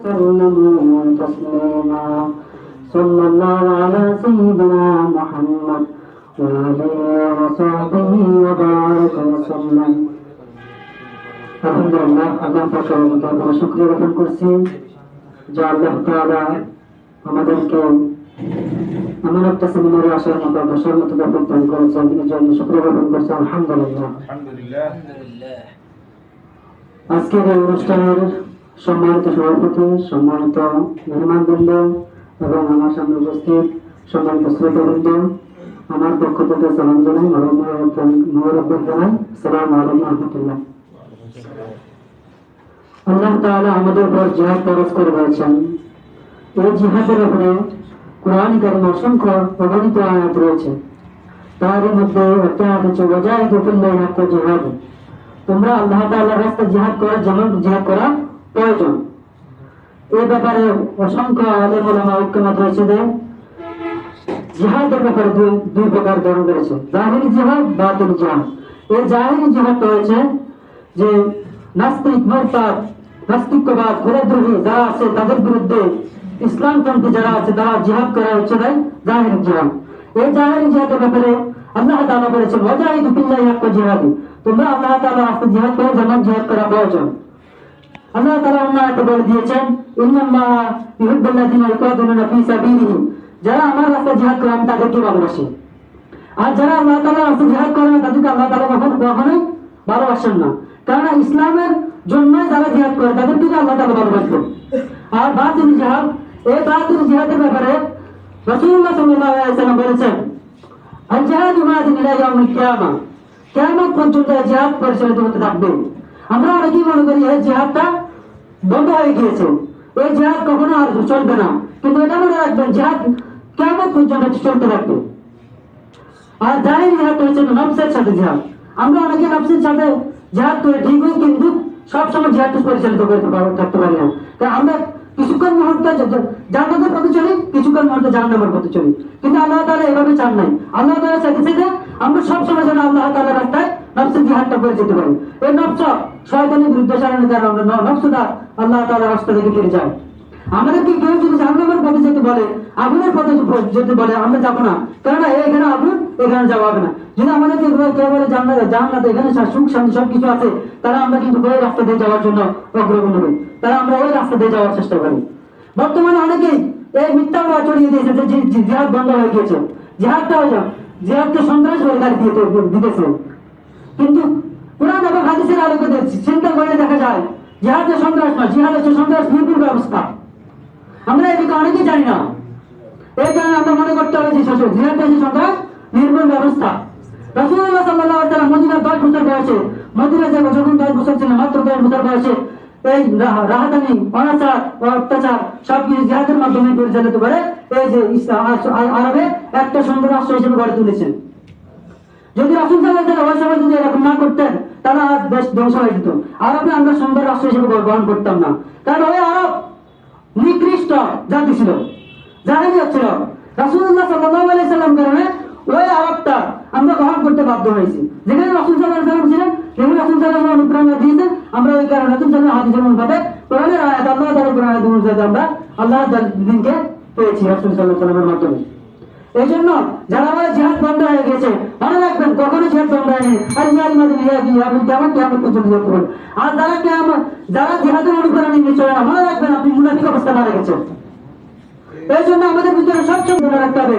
وسلموا تسليما صلى الله على سيدنا محمد وآله وصحبه وبارك وسلم আলহামদুলিল্লাহ আল্লাহ পাকের দরবারে শুকরিয়া জ্ঞাপন করছি যে আল্লাহ তাআলা আমাদেরকে এমন একটা সেমিনারে আসার মতো বসার মতো ব্যাপার দান করেছেন এই জন্য শুক্রিয়া জ্ঞাপন করছি আলহামদুলিল্লাহ আলহামদুলিল্লাহ আজকের এই অনুষ্ঠানের সম্মানিত সভাপতি, সম্মানিত মেহমানবৃন্দ এবং আমার সামনে উপস্থিত সম্মানিত শ্রোতাবৃন্দ, আমার পক্ষ থেকে সালাম জানাই মহরব্বত জানাই সালাম আলাইকুম রহমতুল্লাহ। আল্লাহ তাআলা আমাদের উপর জিহাদ ফরজ করে দিয়েছেন। এই জিহাদের উপরে কোরআন কারিমে অসংখ্য অগণিত আয়াত রয়েছে। তার মধ্যে একটা হচ্ছে ওয়াজাহিদু ফিল্লাহি জিহাদ। তোমরা আল্লাহ তাআলার রাস্তায় জিহাদ করা যেমন জিহাদ করা প্রয়োজন। এই ব্যাপারে অসংখ্য আলেম ওলামা ঐক্যমত রয়েছে যে, জিহাদের ব্যাপারে দুই দুই প্রকার ধরন রয়েছে। জাহিরি জিহাদ, বাতিল জিহাদ। এই জাহিরি জিহাদটা হয়েছে যে, নাস্তিক, মোরতাদ নাস্তিকবাদ ঘোরাদ্রোহী যারা আছে তাদের বিরুদ্ধে ইসলামপন্থী যারা আছে তারা জিহাদ করা হচ্ছে তাই জাহিরি জিহাদ। এই জাহিরি জিহাদের ব্যাপারে আল্লাহ তাআলা বলেছেন, ওয়াজাহিদু ফিল্লাহি হাক্কা জিহাদি। তোমরা আল্লাহ তাআলার রাস্তায় জিহাদ করো, যেমন জিহাদ করা প্রয়োজন। আল্লাহ তাআলা অন্য আয়াতে বলে দিয়েছেন যারা আমার রাস্তায় জিহাদ করে, আমি তাদেরকে ভালোবাসি। আর যারা আল্লাহ তাআলার রাস্তায় জিহাদ করে না তাদেরকে আল্লাহ তাআলা কখনো কখনোই ভালোবাসেন না। কারণ ইসলামের জন্য যারা জিহাদ করে তাদেরকে আল্লাহ তাআলা ভালোবাসবেন আর বাতিল জিহাদ, এই বাতিল জিহাদের ব্যাপারে রাসূলুল্লাহ সাল্লাল্লাহু আলাইহি ওয়াসাল্লাম বলেছেন আল জিহাদু মাদিন ইলা ইয়াউমিল কিয়ামা। কিয়ামত পর্যন্ত জিহাদ পরিচালিত হতে থাকবে। আমরা অনেকেই মনে করি এই জিহাদটা বন্ধ হয়ে গিয়েছে। এই জিহাদ কখনো আর চলবে না। কিন্তু এটা মনে রাখবেন, জিহাদ কিয়ামত পর্যন্ত চলতে থাকবে আর জাহির জিহাদ হচ্ছে নফসের সাথে জিহাদ। আমরা অনেকে নফসের সাথে জিহাদ করে ঠিকই কিন্তু সবসময় জিহাদটা পরিচালিত পার- থাকতে পারি না। কারণ আমরা কিছুক্ষণ মুহূর্তে জান্নাতের পথে চলি, কিছুক্ষণ মুহূর্তে জাহান্নামের পথে চলি। কিন্তু আল্লাহ তাআলা এভাবে চান নাই। আল্লাহ তাআলা চাইছে যে, আমরা সবসময় যেন আল্লাহ তাআলার রাস্তায় নফসের জিহাদটা করে যেতে পারি। এই নফস শয়তানের বিরুদ্ধে সারানোর কারণে আমরা ন- আল্লাহ তাআলার রাস্তা থেকে ফিরে যায় আমাদেরকে কেউ যদি জাহান্নামের পথে যেতে বলে, আগুনের পথে যেতে বলে, আমরা যাব না। কেননা এখানে আগুন, এখানে যাওয়া হবে না। যদি আমাদেরকে কেউ- বলে জান্নাত জাহান্নাতে এখানে সুখ শান্তি সবকিছু আছে তারা আমরা কিন্তু ওই রাস্তা দিয়ে যাওয়ার জন্য অগ্রগণ হবে তারা আমরা ওই রাস্তা দিয়ে যাওয়ার চেষ্টা করি। বর্তমানে অনেকেই এই মিথ্যা ওরা চড়িয়ে দিয়েছে যে জিহাদ বন্ধ হয়ে গিয়েছে। জিহাদটা হয়ে যাও জিহাদকে সন্ত্রাস দিয়ে দিতেছে। কিন্তু কোরআন এবং হাদিসের আলোকে চিন্তা করে দেখা যায়, জিহাদ সন্ত্রাস নয়, জিহাদ হচ্ছে সন্ত্রাস নির্ভুল ব্যবস্থা। আমরা এদিকে অনেকেই জানি না। এই কারণে আমরা মনে করতে হবে যে শ্বশুর, জিহাদ হচ্ছে সন্ত্রাস নির্মূল ব্যবস্থা। ওয়াসাল্লাম মদিনার 10 বছর বয়সে, মদিনা যখন 10 বছর মাত্র 10 বছর বয়সে, এই রা- রাহাতানি, অনাচার ও অত্যাচার সবকিছু জিহাদের মাধ্যমে পরিচালিত করে, এই যে আরবে একটা সুন্দর রাষ্ট্র হিসেবে গড়ে তুলেছেন। যদি রাসুল সাল্লাহ ওই সময় যদি ধ্বংস হয়ে যেত। আরবে আমরা সুন্দর রাষ্ট্র হিসেবে গ্রহণ করতাম না। কারণ ওই আরব নিকৃষ্ট জাতি ছিল রাসূলুল্লাহ সাল্লাল্লাহু আলাইহি সাল্লাম কারণে ওই আরবটা আমরা গ্রহণ করতে বাধ্য হয়েছি। যেখানে রাসূল আলাইহি সাল্লাম ছিলেন রাসূল সাল্লাম অনুপ্রেরণা দিয়েছেন, আমরা ওই কারণে রাসূল সাল্লাল্লাহু আলাইহি হাদিসের অনুপাতে কোরআনের আয়াত আল্লাহ আমরা আল্লাহ দিনকে পেয়েছি রাসূল আলাইহি সাল্লামের মাধ্যমে। এই জন্য যারা বলে জিহাদ বন্ধ হয়ে গেছে। মনে রাখবেন, কখনো জিহাদ বন্ধ হয়নি। আর ইয়ার মাঝে ইয়া কি আপনি কেমন কেমন পর্যন্ত জিহাদ করবেন আর যারা কেমন যারা জিহাদের অনুপ্রেরণা নিয়ে চলে না মনে রাখবেন, আপনি মুনাফিক অবস্থা মারা গেছেন। এই জন্য আমাদের ভিতরে সবচেয়ে মনে রাখতে হবে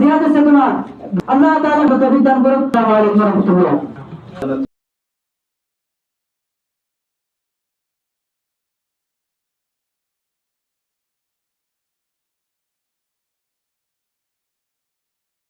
জিহাদের চেতনা, আল্লাহ তাআলা বিধান করুন। আসসালামু আলাইকুম ওয়া রাহমাতুল্লাহ।